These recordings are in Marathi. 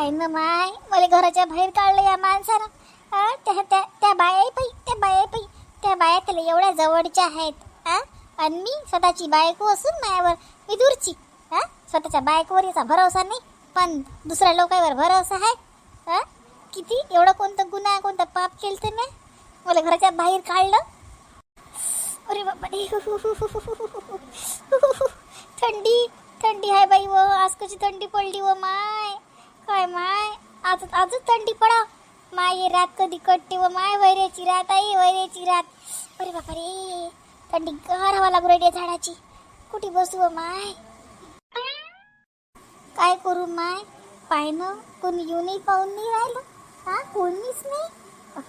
पाय ना माय मला घराच्या बाहेर काढलं या माणसानं. त्या त्या त्या बाया पै त्या बाया पै त्या बाया त्याला एवढ्या जवळच्या आहेत हा आणि मी स्वतःची बायको असून मायावर मी दूरची हा स्वतःच्या बायकोवर याचा भरोसा नाही पण दुसऱ्या लोकांवर भरोसा आहे हा किती? एवढं कोणतं गुन्हा कोणतं पाप केलं तर नाही मला घराच्या बाहेर काढलं. अरे बाबा थंडी थंडी आहे बाई व आज कशी थंडी पडली व माय. काय माय? आज आजच थंडी पडा माय रात कधी कटते व माय वैऱ्याची रात आहे वैऱ्याची रात. अरे बापरे थंडी गार हवा लागू राहिली झाडाची. कुठे बसू माय? काय करू माय? पाय ना कोणी येऊनही पाहून नाही राहिलं. हा कोणीच नाही.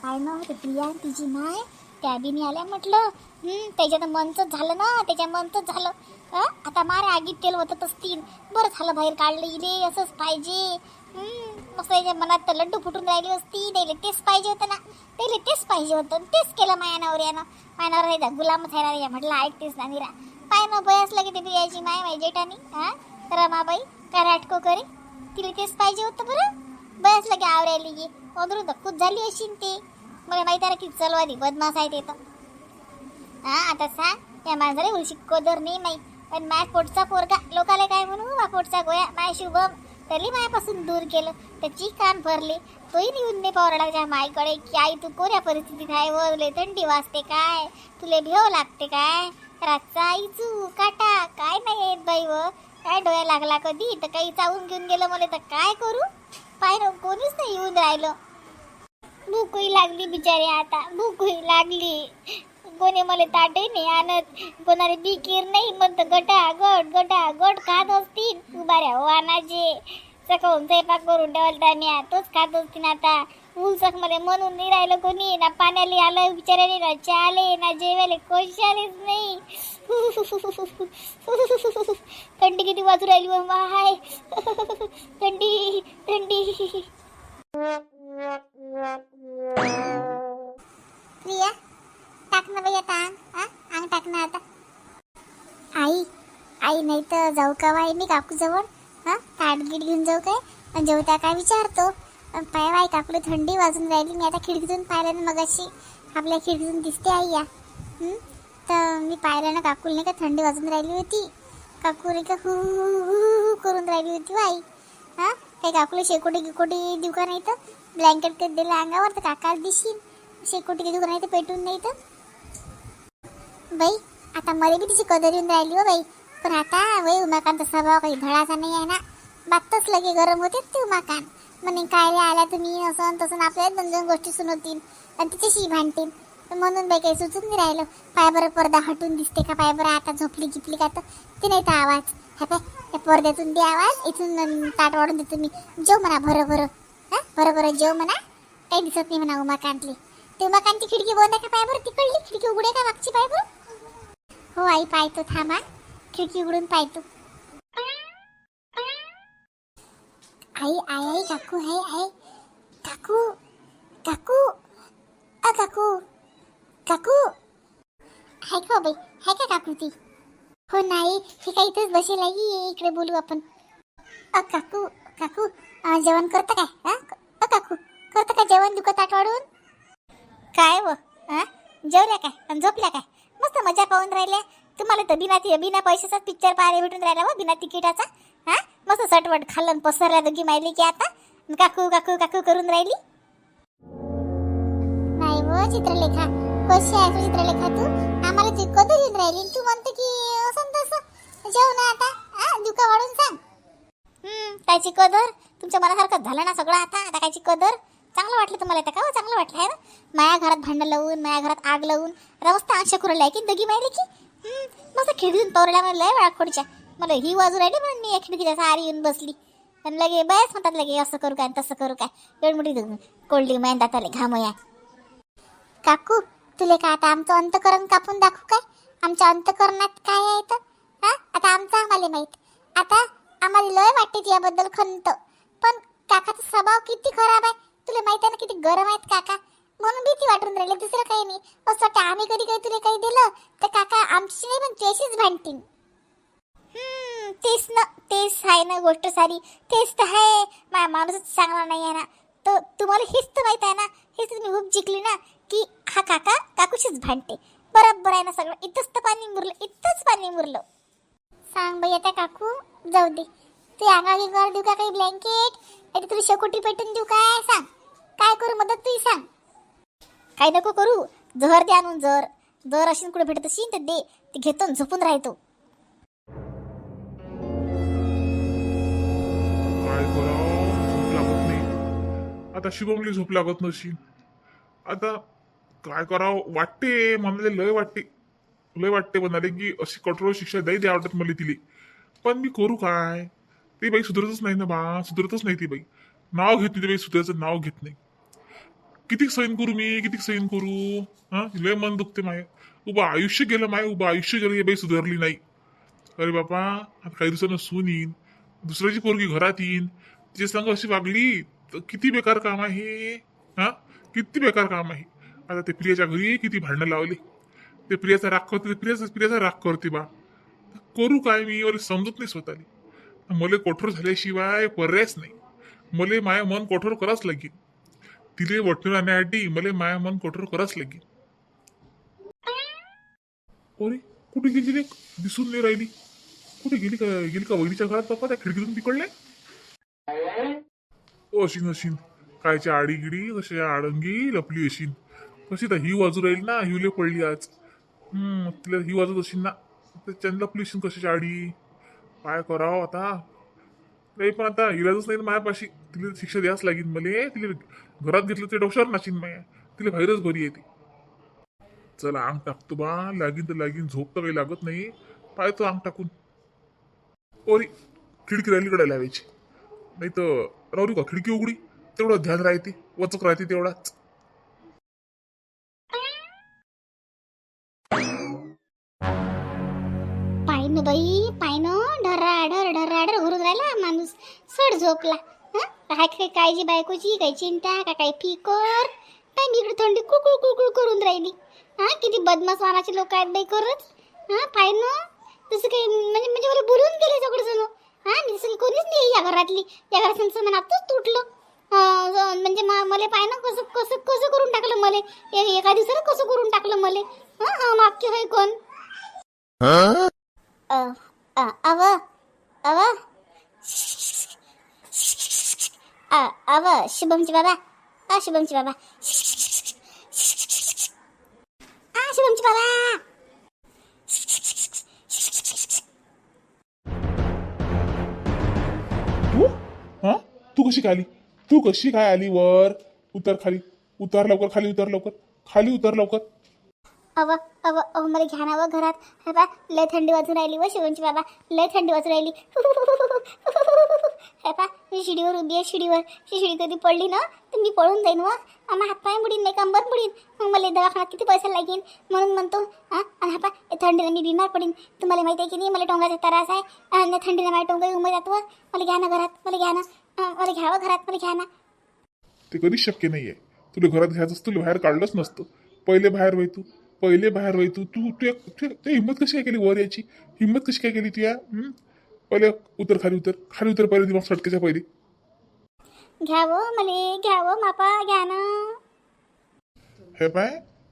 काय ना ते प्रिया तिची माय. त्या बी नाही आल्या म्हटलं त्याच्यानं मनच झालं ना त्याच्या मनच झालं. आता मारे आगीत तेल होतच असतील बरं झालं बाहेर काढलं इले असंच पाहिजे. मस्त त्याच्या मनात तर लड्डू फुटून राहिली असती त्याला तेच पाहिजे होतं ना. त्याला तेच पाहिजे होतं. तेच केलं माया नवऱ्यानं. माया नवऱ्या गुलामच आहे ना म्हटलं ऐकतेस ना निरा पाय ना बयस लगे ते यायची माय माय जेठानी. हां? रमाबाई काय राटको करे. तिला तेच पाहिजे होतं बरं. बयस लगे आवरायली गे अधरून धक्कूच झाली अशी ते. मला माहीत आहे की की चलवादी बदमास आहे ते तर. हां आता सांग. या माणसाला उलशी कोदर नाही पण माय पोटचा पोरगा. लोकाला काय म्हणू? मा पोटचा गोया माय शुभम. तरी मायापासून दूर केलं. त्याची कान भरली. तोही निघून नाही पावरा माईकडे की आई तू कोण्या परिस्थितीत आहे? व थंडी वाजते काय? तुले भेव लागते काय? रातचा आईचू काटा काय नाही येत बाई व? काय डोळ्या लागला कधी? तर काही चावून घेऊन गेलं मला तर काय करू? पाय ना कोणीच नाही येऊन राहिलं. भूकही लागली बिचारी आता. भूकही लागली. कोणी मला ताटे नाही आणत. कोणाला बिकीर नाही म्हणत गटा गट गटा गट खात असतील उभाऱ्या वानाचे हो सकाळून स्वयंपाक करून ठेवला मी. तोच खात असतील आता. उलसकमध्ये म्हणून नाही राहिलं कोणी. ना पाण्याला आलं बिचाराले ना चाले ना जेवायला आलेच नाही. थंडी किती वाजू राहिली हाय माय. थंडी थंडी. प्रिया? टाक ना बाई आता अंग अंग टाक ना आता. आई आई नाही तर जाऊ का बाई मी काकू जवळ हा? ताट गीट घेऊन जाऊ काय? पण जेवता काय विचारतो? पण पाय बाई काकूला थंडी वाजून राहिली मी आता खिडकीतून पाहिलं ना मगाशी. आपल्या खिडकीतून दिसते आई या. तर मी पाहिलं ना काकूल नाही का थंडी वाजून राहिली होती. काकू नाही का हू हू करून राहिली होती बाई. हा? काही काकूला शेकोटी गिकोटी देऊ का नाही तर? ब्लँकेट कधी दिलं अंगावर तर काकाला दिशील. शेकोटी देऊ का नाही तर पेटून नाही तर? बाई आता मला बी तिची कदर येऊन राहिली हो बाई. पण आता वय उमाकांचा स्वभाव काही धडाचा नाही आहे ना. बातच लगे गरम होते ते उमाकान म्हणे काय आल्या तुम्ही? असं तसं आपल्याला दोन दोन गोष्टी सुनवतील. आणि तिच्याशी भांडतील. म्हणून बाई काही सुचून नाही राहिलं. पाय बरं पडदा हटून दिसते का पाय बरं आता झोपली गिपली का तर? ते नाही तर आवाज. हा पाय त्या पडद्यातून दे आवाज. इथून ताट वाढून देतो मी. जेव म्हणा भरं भरं. हा? बरं बरं जेव म्हणा. काही दिसत नाही म्हणा उमाकांतली. ते उमाकांतची खिडकी बंद आहे का पाय बरं तिकडली खिडकी उघडे का मागची पाय बरं हो आई पाहतो थांबा. खिडकी उघडून पाहतो. आई आई आई काकू आहे आहे काकू काकू. अ काकू. काकू. हाय का बाई हाय का काकू ती हो नाही हे काही इथंच बसेल आहे इकडे बोलू आपण. अ काकू काकू जेवण करतं काय? अ काकू करतं का जेवण दुखत आठवडून? काय व हा जेवल्या काय? आणि झोपल्या काय? मस्त मजा पाहून राहिल्या तुम्हाला तर बिना ति- बिना पैशाचाच पिक्चर पाहायला भेटून राहिला व बिना तिकिटाचा. हा? मस्त सटवट खाल्लं पसरल्या दोघी माहिली की आता. काकू काकू काकू करून राहिली. नाही व चित्रलेखा. कशी आहे तू चित्रलेखा तू? आम्हाला ती कधी येऊन राहिली? तू म्हणते की असं तसं. जेव ना आता. हा? दुका वाढून सांग. हम्म कायची कदर? तुमच्या मनासारखं झालं ना सगळं आता. आता कायची कदर? चांगलं वाटलं तुम्हाला का हो? चांगलं वाटलं आहे ना? माया घरात भांडण लावून माझ्या घरात आग लावून रस्ता अंश खुरले की दगी मारली की? मस्त खिडकीतून पवरल्या म्हणलं लय वेळा खोडच्या. मला ही बाजू राहिली म्हणून मी खिडकीच्या सारी येऊन बसली. आणि लगे बस म्हणतात लगे असं करू काय तसं करू काय. एवढी कोल्डी मायन दाताले घाम या काकू तुले का आता आमचं अंतकरण कापून दाखवू काय? आमच्या अंतकरणात काय आहे तर हा? आता आमचं आम्हाला माहीत. आता आम्हाला लय वाटते याबद्दल खंत. पण काकाचा स्वभाव किती खराब आहे? तुला माहीत आहे ना किती गरम आहेत काका? म्हणून भीती वाटून राहिली. दुसरं काही नाही. असं वाटतं आम्ही कधी काही तुला काही दिलं तर काका आमची नाही पण तुझ्याशीच भांडतील. तेच ना तेच आहे ना गोष्ट सारी. तेच तर आहे. माझ्या माणूसच चांगला नाही आहे ना. तर तुम्हाला हेच तर माहीत आहे ना. हेच तुम्ही खूप जिंकली ना की हा काका काकूशीच भांडते. बरोबर आहे ना सगळं. इथंच तर पाणी मुरलं इथंच पाणी मुरलं. सांग बाई आता काकू जाऊ दे. ते अंगागी घर देऊ का काही ब्लँकेट आणि तुला शेकोटी पेटून देऊ काय? सांग. काय करू मदत तू सांग. काय नको करू. जहर दे आणून जर. जर अशी कुठे भेटत असेल तर दे. ते घेतो आणि झोपून राहतो. काय करावं झोप लागत नाही. आता शिवमली झोप लागत नशी आता काय करावं वाटते मला लय वाटते. लय वाटते म्हणाले की अशी कठोर शिक्षा नाही द्या आवडत मला तिली. पण मी करू काय? ती बाई सुधरतच नाही ना बा. सुधरतच नाही ती बाई. नाव घेत नाही ती बाई सुधरायचं नाव घेत नाही. किती सैन करू मी? किती सैन करू? हा? लय मन दुखते माय. उभं आयुष्य गेलं माय. उभं आयुष्य गेलं हे बाई सुधारली नाही. अरे बापा आता काही दिवसानं सून येईन. दुसऱ्याची पोरगी घरात येईन. तिचे संग अशी वागली तर किती बेकार काम आहे. हा? किती बेकार काम आहे. आता ते प्रियाच्या घरी किती भांडणं लावली. ते प्रियाचा राग करते ते प्रियाचा प्रियाचा राग करते बा. करू काय मी? मला समजत नाही स्वतःला. मला कठोर झाल्याशिवाय पर्यायच नाही. मला माय मन कठोर करावंच लागेल. तिले वटून आणण्यासाठी मला माया मन कठोर करावंच लागेल. अरे कुठे गेली रे? दिसून नाही राहिली. कुठे गेली का गेली का वहिनीच्या घरात? बाप्पा त्या खिडकीतून तिकडले ओ अशीन अशीन. कायच्या आडी गिडी कशी आडंगी लपली अशीन. कशी तर ही वाजू राहील ना हिवले पडली आज. हम्म तिला ही वाजत अशीन ना. तर त्यांना लपली अशीन कशाची आडी? काय करावं आता? नाही पण आता इलाजच नाही मायापाशी तिला शिक्षा द्यास लागेल. मला तिला घरात घेतलं ते डोशावर नाशीन माया तिला बाहेरच घरी येते. चला अंग टाकतो बा. लागीन तर लागीन. झोप तर काही लागत नाही. पाहतो अंग टाकून. ओरी खिडकी राहिलीकडे लावायची. नाही तर राहू का? खिडकी उघडी. तेवढं ध्यान राहते. वचक राहते तेवढाच. सड झोपला. हं? काय काय काळजी बायकोची काय चिंता काय काय फिकर? काय मी इकडे थंडी कुळकुळ कुळकुळ करून राहिली? हा किती बदमाश वानाचे लोक आहेत बाई करत हा पाहिनं तसं काही म्हणजे म्हणजे मला बोलून गेले सगळं जण. हा मी तसं काही कोणीच नाही या घरातली. या घरात मन आताच तुटलं. म्हणजे मला पाहिनं कसं कसं कसं करून टाकलं मला? एका दिवसाला कसं करून टाकलं मला? हा हा मागचे होय कोण? अव अव. अव शुभमची बाबा अ शुभमची बाबा आ शुभमची बाबा तू हा तू कशी काय आली तू कशी काय आली वर उतर खाली उतर लवकर खाली उतर लवकर खाली उतर लवकर अव अव अव मला घ्या ना व घरात हे बा लय थंडी वाजून राहिली व शिवणची बाबा लय थंडी वाजून राहिली काय पा मी शिडीवर उभी आहे शिडीवर. ती शिडी कधी पडली ना तर मी पळून जाईन व. आम्हा हातपाय बुडीन नाही कंबर बुडीन. मग मला दवाखान्यात किती पैसा लागेल म्हणून म्हणतो हां आणि हा पा थंडीला मी बिमार पडीन. तुम्हाला माहिती आहे की नाही मला टोंगाचा त्रास आहे. आणि थंडीला माझ्या टोंगा उमर जातो व. मला घ्या ना घरात मला घ्या ना. मला घ्यावं घरात मला घ्या ना. ते कधीच शक्य नाही आहे तुला घरात घ्यायचं तुला बाहेर काढलंच नसतं. पहिले बाहेर वय तू पहिले बाहेर वय तू. तू तू हिंमत कशी काय केली वर याची हिंमत कशी काय केली तू पहिले उतर खाली उतर. खाली उतर पहिले दिमाग सटकेच्या पहिले. घ्यावं मला घ्यावं मापा घ्या ना. हे पाय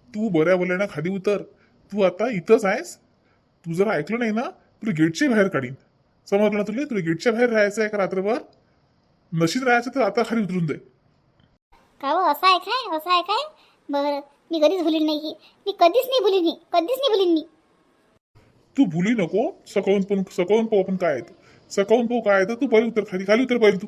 तू बऱ्या बोलायना खाली उतर. तू आता इथंच आहेस. तू जर ऐकलं नाही ना तुला गेटच्या बाहेर काढीन. समजलं ना तुला? तुला गेटच्या बाहेर राहायचं आहे का रात्रभर? नशीब राहायचं तर आता खाली उतरून दे. का हो? असं आहे काय? असं आहे काय? बरं मी कधीच भुलीन नाही ही. मी कधीच नाही भुलीन ही. कधीच नाही भुलीन मी. तू भुली नको सकळून पण सकळून पाहू आपण काय आहे ते. सकाळून पाहू काय आहे तू बरी उतर खाली खाली उतर पहिले तू